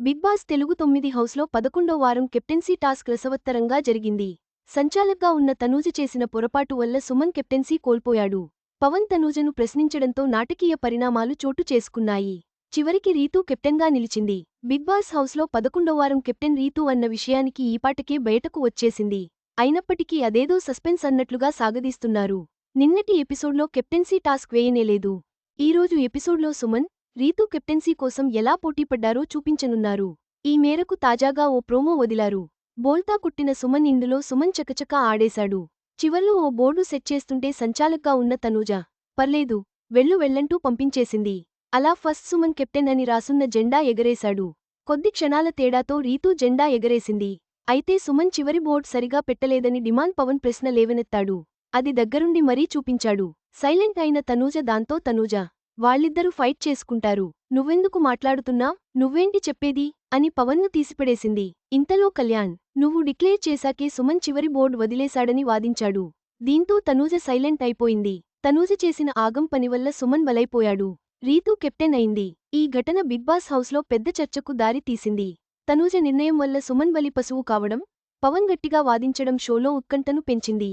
Big boss Telugu తొమ్మిది హౌస్లో పదకొండో వారం కెప్టెన్సీ టాస్క్ రసవత్తరంగా జరిగింది. సంచాలక్గా ఉన్న తనూజ చేసిన పొరపాటు వల్ల సుమన్ కెప్టెన్సీ కోల్పోయాడు. పవన్ తనూజను ప్రశ్నించడంతో నాటకీయ పరిణామాలు చోటు చేసుకున్నాయి. చివరికి రీతూ కెప్టెన్గా నిలిచింది. బిగ్ బాస్ హౌస్లో పదకొండో వారం కెప్టెన్ రీతూ అన్న విషయానికి ఈపాటికే బయటకు వచ్చేసింది. అయినప్పటికీ అదేదో సస్పెన్స్ అన్నట్లుగా సాగదీస్తున్నారు. నిన్నటి ఎపిసోడ్లో కెప్టెన్సీ టాస్క్ వేయనేలేదు. ఈరోజు ఎపిసోడ్లో సుమన్ రీతూ కెప్టెన్సీ కోసం ఎలా పోటీపడ్డారో చూపించనున్నారు. ఈ మేరకు తాజాగా ఓ ప్రోమో వదిలారు. బోల్తా కుట్టిన సుమన్ ఇందులో సుమన్ చకచకా ఆడేశాడు. చివర్లో ఓ బోర్డు సెట్ చేస్తుంటే సంచాలక్గా ఉన్న తనూజ పర్లేదు వెళ్ళు వెళ్ళంటూ పంపించేసింది. అలా ఫస్ట్ సుమన్ కెప్టెన్ అని రాసున్న జెండా ఎగరేశాడు. కొద్ది క్షణాల తేడాతో రీతూ జెండా ఎగరేసింది. అయితే సుమన్ చివరి బోర్డ్ సరిగా పెట్టలేదని డిమాండ్ పవన్ ప్రశ్న లేవనెత్తాడు. అది దగ్గరుండి మరీ చూపించాడు. సైలెంట్ అయిన తనూజ దాంతో తనూజ వాళ్ళిద్దరూ ఫైట్ చేసుకుంటారు. నువ్వెందుకు మాట్లాడుతున్నా నువ్వేంటి చెప్పేది? అని పవన్ను తీసిపడేసింది. ఇంతలో కళ్యాణ్ నువ్వు డిక్లేర్ చేశాకే సుమన్ చివరి బోర్డు వదిలేశాడని వాదించాడు. దీంతో తనూజ సైలెంట్ అయిపోయింది. తనూజ చేసిన ఆగం పనివల్ల సుమన్ బలైపోయాడు. రీతూ కెప్టెన్ అయింది. ఈ ఘటన బిగ్ బాస్ హౌస్లో పెద్ద చర్చకు దారి తీసింది. తనూజ నిర్ణయం వల్ల సుమన్ బలి పశువు కావడం పవన్ గట్టిగా వాదించడం షోలో ఉత్కంఠను పెంచింది.